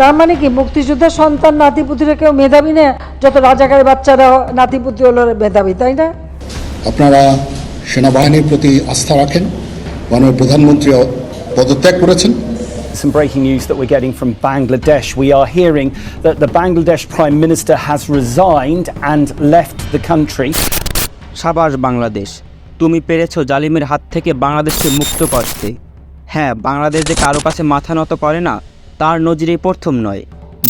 তার মানে কি মুক্তিযোদ্ধার সন্তান নাতিপুতিরা কেউ মেধাবী না যত রাজাকারের বাচ্চারা নাতিপুতি হলো মেধাবী তাই না আপনারা সেনাবাহিনীর প্রতি আস্থা রাখেন মাননীয় প্রধানমন্ত্রী পদত্যাগ করেছেন Some breaking news that we're getting from Bangladesh. We are hearing that the Bangladesh Prime Minister has resigned and left the country. সাবাস বাংলাদেশ তুমি পেরেছ জালিমের হাত থেকে বাংলাদেশকে মুক্ত করতে হ্যাঁ বাংলাদেশ যে কারও কাছে মাথা নত করে না তার নজিরে প্রথম নয়।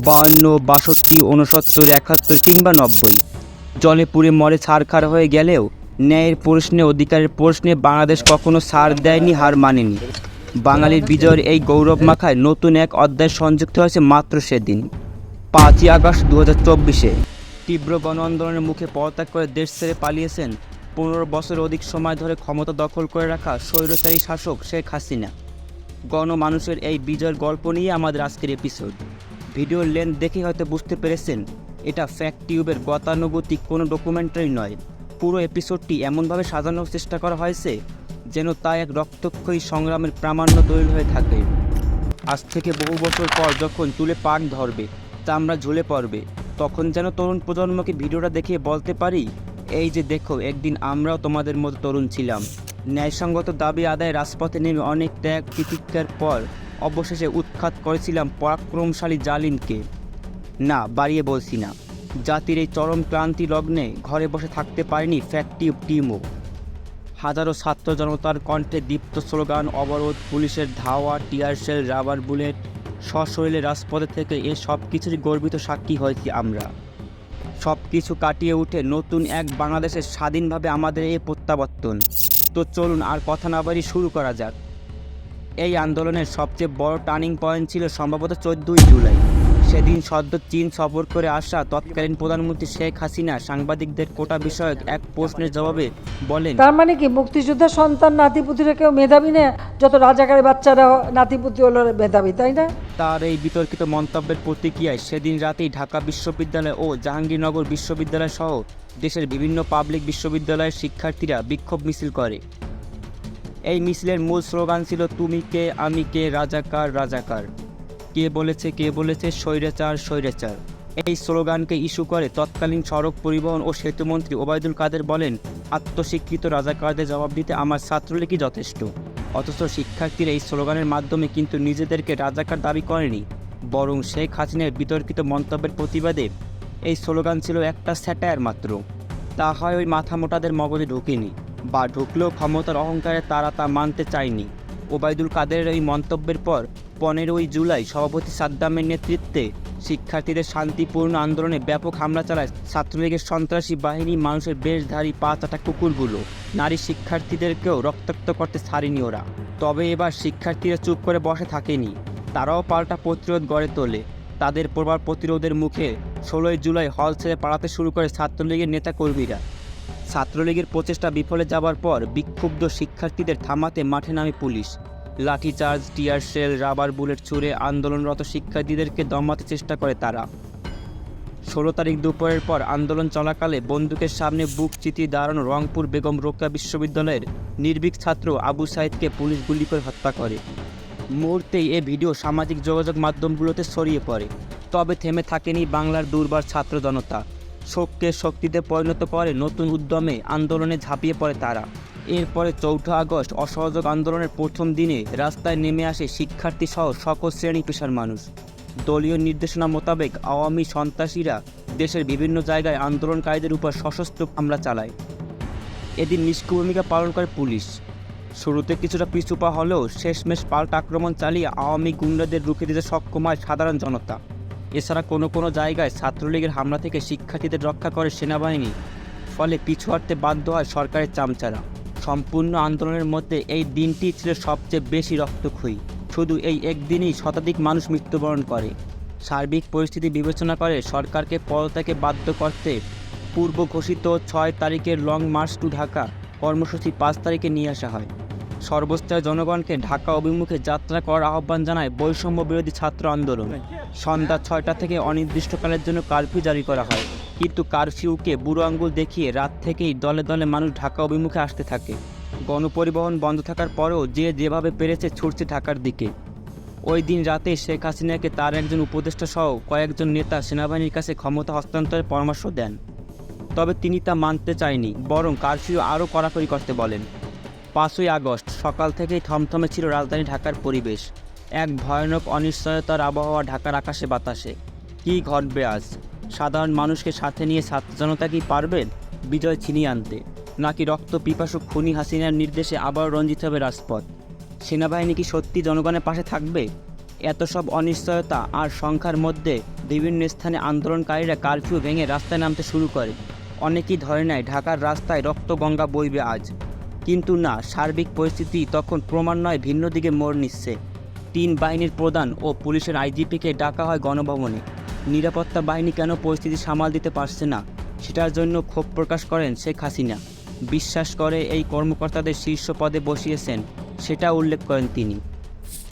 বান্ন বাষট্টি উনসত্তর একাত্তর কিংবা নব্বই। জলে পুড়ে মরে ছাড়খাড় হয়ে গেলেও ন্যায়ের প্রশ্নে, অধিকারের প্রশ্নে বাংলাদেশ কখনো সার দেয়নি, হার মানেনি। বাঙালির বিজয়ের এই গৌরব মাখায় নতুন এক অধ্যায় সংযুক্ত হয়েছে মাত্র সেদিন, পাঁচই আগস্ট দু হাজার চব্বিশে। তীব্র গণ আন্দোলনের মুখে পদত্যাগ করে দেশ ছেড়ে পালিয়েছেন পনেরো বছর অধিক সময় ধরে ক্ষমতা দখল করে রাখা স্বৈরচারী শাসক শেখ হাসিনা। গণমানুষের এই বিজয়ের গল্প নিয়ে আমাদের আজকের এপিসোড ভিডিওর লেন্থ দেখে হয়তো বুঝতে পেরেছেন, এটা ফ্যাক্ট টিউবের গতানুগতিক কোনো ডকুমেন্টারি নয়। পুরো এপিসোডটি এমনভাবে সাজানোর চেষ্টা করা হয়েছে, যেন তা এক রক্তক্ষয়ী সংগ্রামের প্রামাণ্য দলিল হয়ে থাকে। আজ থেকে বহু বছর পর যখন চুলে পাক ধরবে, চামড়া ঝুলে পড়বে, তখন যেন তরুণ প্রজন্মকে ভিডিওটা দেখিয়ে বলতে পারি, এই যে দেখো, একদিন আমরাও তোমাদের মতো তরুণ ছিলাম। ন্যায়সঙ্গত দাবি আদায় রাজপথে নেমে অনেক ত্যাগ তিতিক্ষার পর অবশেষে উৎখাত করেছিলাম পরাক্রমশালী জালিমকে। না, বাড়িয়ে বলছি না। জাতির এই চরম ক্লান্তি লগ্নে ঘরে বসে থাকতে পারেনি ফ্যাক্টিভ টিমও। হাজারো ছাত্র জনতার কণ্ঠে দীপ্ত স্লোগান, অবরোধ, পুলিশের ধাওয়া, টিয়ার শেল, রাবার বুলেট, সশরীরে রাজপথে থেকে এ সব কিছুরই গর্বিত সাক্ষী হয়েছি আমরা। সব কিছু কাটিয়ে উঠে নতুন এক বাংলাদেশের স্বাধীনভাবে আমাদের এই প্রত্যাবর্তন। তো চলুন আর কথা না বাড়ি শুরু করা যাক। এই আন্দোলনের সবচেয়ে বড় টার্নিং পয়েন্ট ছিল সম্ভবত চোদ্দই জুলাই। সেদিন সদ্য চীন সফর করে আসা তৎকালীন প্রধানমন্ত্রী শেখ হাসিনা সাংবাদিকদের কোটা বিষয়ক এক প্রশ্নের জবাবে বলেন তার মানে কি মুক্তিযোদ্ধার সন্তান নাতিপুতিরা কেউ মেধাবী না? যত রাজাকারের বাচ্চারা নাতিপুতি হলো মেধাবী তাই না? তার এই বিতর্কিত মন্তব্যের প্রতিক্রিয়ায় সেদিন রাতেই ঢাকা বিশ্ববিদ্যালয় ও জাহাঙ্গীরনগর বিশ্ববিদ্যালয় সহ দেশের বিভিন্ন পাবলিক বিশ্ববিদ্যালয়ের শিক্ষার্থীরা বিক্ষোভ মিছিল করে। এই মিছিলের মূল স্লোগান ছিল তুমি কে আমি কে রাজাকার রাজাকার। কে বলেছে কে বলেছে? স্বৈরাচার স্বৈরাচার। এই স্লোগানকে ইস্যু করে তৎকালীন সড়ক পরিবহন ও সেতুমন্ত্রী ওবায়দুল কাদের বলেন, আত্মশিক্ষিত রাজাকারদের জবাব দিতে আমার ছাত্রলীগই যথেষ্ট। অথচ শিক্ষার্থীরা এই স্লোগানের মাধ্যমে কিন্তু নিজেদেরকে রাজাকার দাবি করেনি। বরং শেখ হাসিনার বিতর্কিত মন্তব্যের প্রতিবাদে এই স্লোগান ছিল একটা স্যাটায়ার মাত্র। তা হয় ওই মাথা মোটাদের মগজে ঢুকেনি বা ঢুকলেও ক্ষমতার অহংকারে তারা তা মানতে চায়নি। ওবায়দুল কাদেরের এই মন্তব্যের পর পনেরোই জুলাই সভাপতি সাদ্দামের নেতৃত্বে শিক্ষার্থীদের শান্তিপূর্ণ আন্দোলনে ব্যাপক হামলা চালায় ছাত্রলীগের সন্ত্রাসী বাহিনী, মানুষের বেশধারী পা চাটা কুকুরগুলো। নারী শিক্ষার্থীদেরকেও রক্তাক্ত করতে ছাড়েনি ওরা। তবে এবার শিক্ষার্থীরা চুপ করে বসে থাকেনি। তারাও পাল্টা প্রতিরোধ গড়ে তোলে। তাদের প্রভাব প্রতিরোধের মুখে ষোলোই জুলাই হল ছেড়ে পালাতে শুরু করে ছাত্রলীগের নেতাকর্মীরা। ছাত্রলীগের প্রচেষ্টা বিফলে যাবার পর বিক্ষুব্ধ শিক্ষার্থীদের থামাতে মাঠে নামে পুলিশ। লাঠিচার্জ, টিয়ার শেল, রাবার বুলেট ছুড়ে আন্দোলনরত শিক্ষার্থীদেরকে দমাতে চেষ্টা করে তারা। ষোলো তারিখ দুপুরের পর আন্দোলন চলাকালে বন্দুকের সামনে বুক চিতিয়ে দাঁড়ানো রংপুর বেগম রোকা বিশ্ববিদ্যালয়ের নির্ভীক ছাত্র আবু সাইদকে পুলিশ গুলি করে হত্যা করে। মুহূর্তেই এ ভিডিও সামাজিক যোগাযোগ মাধ্যমগুলোতে ছড়িয়ে পড়ে। তবে থেমে থাকেনি বাংলার দুর্বার ছাত্র জনতা। শোককে শক্তিতে পরিণত করে নতুন উদ্যমে আন্দোলনে ঝাঁপিয়ে পড়ে তারা। এরপরে চৌঠা আগস্ট অসহযোগ আন্দোলনের প্রথম দিনে রাস্তায় নেমে আসে শিক্ষার্থী সহ সকল শ্রেণি পেশার মানুষ। দলীয় নির্দেশনা মোতাবেক আওয়ামী সন্ত্রাসীরা দেশের বিভিন্ন জায়গায় আন্দোলনকারীদের উপর সশস্ত্র হামলা চালায়। এদিন নিষ্ক্রিয় ভূমিকা পালন করে পুলিশ। শুরুতে কিছুটা পিছুপা হলেও শেষমেশ পাল্টা আক্রমণ চালিয়ে আওয়ামী গুন্ডাদের রুখে দিতে সক্ষম হয় সাধারণ জনতা। এছাড়া কোনো কোনো জায়গায় ছাত্রলীগের হামলা থেকে শিক্ষার্থীদের রক্ষা করে সেনাবাহিনী, ফলে পিছু হটতে বাধ্য হয় সরকারের চামচারা। সম্পূর্ণ আন্দোলনের মধ্যে এই দিনটি ছিল সবচেয়ে বেশি রক্তক্ষয়ী। শুধু এই একদিনই শতাধিক মানুষ মৃত্যুবরণ করে। সার্বিক পরিস্থিতি বিবেচনা করে সরকারকে পদত্যাগে বাধ্য করতে পূর্ব ঘোষিত ছয় তারিখের লং মার্চ টু ঢাকা কর্মসূচি পাঁচ তারিখে নিয়ে আসা হয়। সর্বস্তরের জনগণকে ঢাকা অভিমুখে যাত্রা করার আহ্বান জানায় বৈষম্য বিরোধী ছাত্র আন্দোলন। সন্ধ্যা ছয়টা থেকে অনির্দিষ্টকালের জন্য কারফিউ জারি করা হয়। কিন্তু কারফিউকে বুড়ো আঙ্গুল দেখিয়ে রাত থেকেই দলে দলে মানুষ ঢাকা অভিমুখে আসতে থাকে। গণপরিবহন বন্ধ থাকার পরেও যে যেভাবে পেরেছে ছুটছে ঢাকার দিকে। ওই দিন রাতে শেখ হাসিনাকে তার একজন উপদেষ্টা সহ কয়েকজন নেতা সেনাবাহিনীর কাছে ক্ষমতা হস্তান্তরের পরামর্শ দেন। তবে তিনি তা মানতে চায়নি, বরং কারফিউ আরও কড়াকড়ি করতে বলেন। পাঁচই আগস্ট সকাল থেকেই থমথমে ছিল রাজধানী ঢাকার পরিবেশ। এক ভয়ানক অনিশ্চয়তার আবহাওয়া ঢাকার আকাশে বাতাসে। কী ঘটবে আজ? সাধারণ মানুষকে সাথে নিয়ে ছাত্র জনতা কি পারবেন বিজয় ছিনিয়ে আনতে? নাকি রক্ত পিপাসু খুনি হাসিনার নির্দেশে আবার রঞ্জিত হবে রাজপথ? সেনাবাহিনী কি সত্যি জনগণের পাশে থাকবে? এত সব অনিশ্চয়তা আর সংখ্যার মধ্যে বিভিন্ন স্থানে আন্দোলনকারীরা কারফিউ ভেঙে রাস্তায় নামতে শুরু করে। অনেকেই ধরে নেয় ঢাকার রাস্তায় রক্তগঙ্গা বইবে আজ। কিন্তু না, সার্বিক পরিস্থিতি তখন প্রমাণ নয় ভিন্ন দিকে মোড় নিচ্ছে। তিন বাহিনীর প্রধান ও পুলিশের আইজিপিকে ডাকা হয় গণভবনে। নিরাপত্তা বাহিনী কেন পরিস্থিতি সামাল দিতে পারছে না, সেটার জন্য ক্ষোভ প্রকাশ করেন শেখ হাসিনা। বিশ্বাস করে এই কর্মকর্তাদের শীর্ষ পদে বসিয়েছেন, সেটা উল্লেখ করেন তিনি।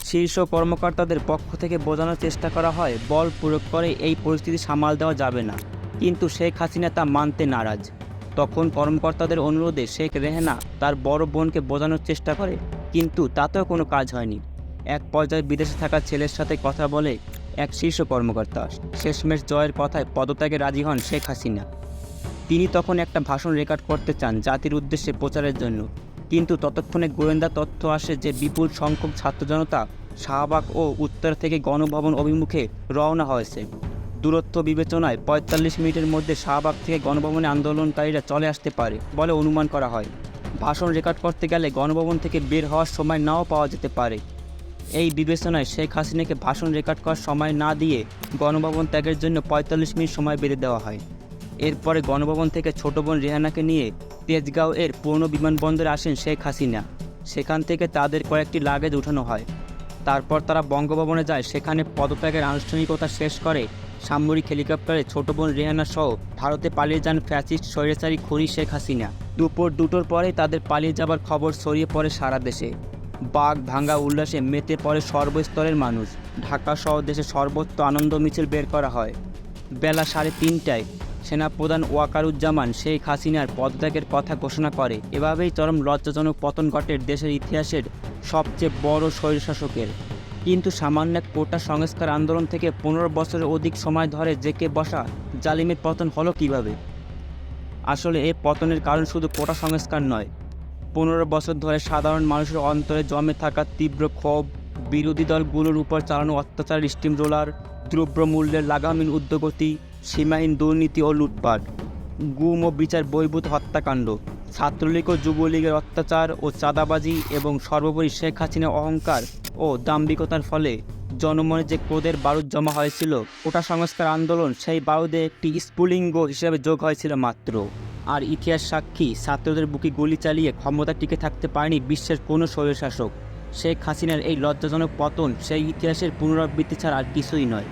শীর্ষ কর্মকর্তাদের পক্ষ থেকে বোঝানোর চেষ্টা করা হয়, বল প্রয়োগ করে এই পরিস্থিতি সামাল দেওয়া যাবে না। কিন্তু শেখ হাসিনা তা মানতে নারাজ। তখন কর্মকর্তাদের অনুরোধে শেখ রেহেনা তার বড় বোনকে বোঝানোর চেষ্টা করে, কিন্তু তাতেও কোনো কাজ হয়নি। এক পর্যায়ে বিদেশে থাকা ছেলের সাথে কথা বলে এক শীর্ষ কর্মকর্তা। শেষমেশ জয়ের কথায় পদত্যাগে রাজি হন শেখ হাসিনা। তিনি তখন একটা ভাষণ রেকর্ড করতে চান জাতির উদ্দেশ্যে প্রচারের জন্য। কিন্তু ততক্ষণে গোয়েন্দা তথ্য আসে যে বিপুল সংখ্যক ছাত্র জনতা শাহবাগ ও উত্তর থেকে গণভবন অভিমুখে রওনা হয়েছে। দূরত্ব বিবেচনায় পঁয়তাল্লিশ মিনিটের মধ্যে শাহবাগ থেকে গণভবনে আন্দোলনকারীরা চলে আসতে পারে বলে অনুমান করা হয়। ভাষণ রেকর্ড করতে গেলে গণভবন থেকে বের হওয়ার সময় নাও পাওয়া যেতে পারে। এই বিবেচনায় শেখ হাসিনাকে ভাষণ রেকর্ড করার সময় না দিয়ে গণভবন ত্যাগের জন্য পঁয়তাল্লিশ মিনিট সময় বেঁধে দেওয়া হয়। এরপরে গণভবন থেকে ছোট বোন রেহানাকে নিয়ে তেজগাঁও এর পুরনো বিমানবন্দরে আসেন শেখ হাসিনা। সেখান থেকে তাদের কয়েকটি লাগেজ উঠানো হয়। তারপর তারা বঙ্গভবনে যায়। সেখানে পদত্যাগের আনুষ্ঠানিকতা শেষ করে সামরিক হেলিকপ্টারে ছোট বোন রেহানা সহ ভারতে পালিয়ে যান ফ্যাসিস্ট স্বৈরাচারী খনি শেখ হাসিনা। দুপুর দুটোর পরেই তাদের পালিয়ে যাবার খবর ছড়িয়ে পড়ে সারা দেশে। বাঘ, ভাঙ্গা উল্লাসে মেতে পড়ে সর্বস্তরের মানুষ। ঢাকা সহ দেশে সর্বত্র আনন্দ মিছিল বের করা হয়। বেলা সাড়ে তিনটায় সেনাপ্রধান ওয়াকারুজ্জামান শেখ হাসিনার পদত্যাগের কথা ঘোষণা করে। এভাবেই চরম লজ্জাজনক পতন ঘটে দেশের ইতিহাসের সবচেয়ে বড় স্বৈরশাসকের। কিন্তু সামান্য কোটা সংস্কার আন্দোলন থেকে পনেরো বছরের অধিক সময় ধরে জেকে বসা জালিমের পতন হলো কীভাবে? আসলে এই পতনের কারণ শুধু কোটা সংস্কার নয় পনেরো বছর ধরে সাধারণ মানুষের অন্তরে জমে থাকা তীব্র ক্ষোভ, বিরোধী দলগুলোর উপর চালানো অত্যাচার স্টিম রোলার দ্রব্যমূল্যের লাগামহীন উদ্যোগতি, সীমাহীন দুর্নীতি ও লুটপাট, গুম ও বিচার বহির্ভূত হত্যাকাণ্ড, ছাত্রলীগ ও যুবলীগের অত্যাচার ও চাঁদাবাজি এবং সর্বোপরি শেখ হাসিনার অহংকার ও দাম্ভিকতার ফলে জনমনে যে ক্রোধের বারুদ জমা হয়েছিল, ওটা সংস্কার আন্দোলন সেই বারুদে একটি স্ফুলিঙ্গ হিসেবে যোগ হয়েছিল মাত্র। আর ইতিহাস সাক্ষী, ছাত্রদের বুকে গুলি চালিয়ে ক্ষমতা টিকে থাকতে পারেনি বিশ্বের কোনো স্বৈরশাসক। শেখ হাসিনার এই লজ্জাজনক পতন সেই ইতিহাসের পুনরাবৃত্তি ছাড়া আর কিছুই নয়।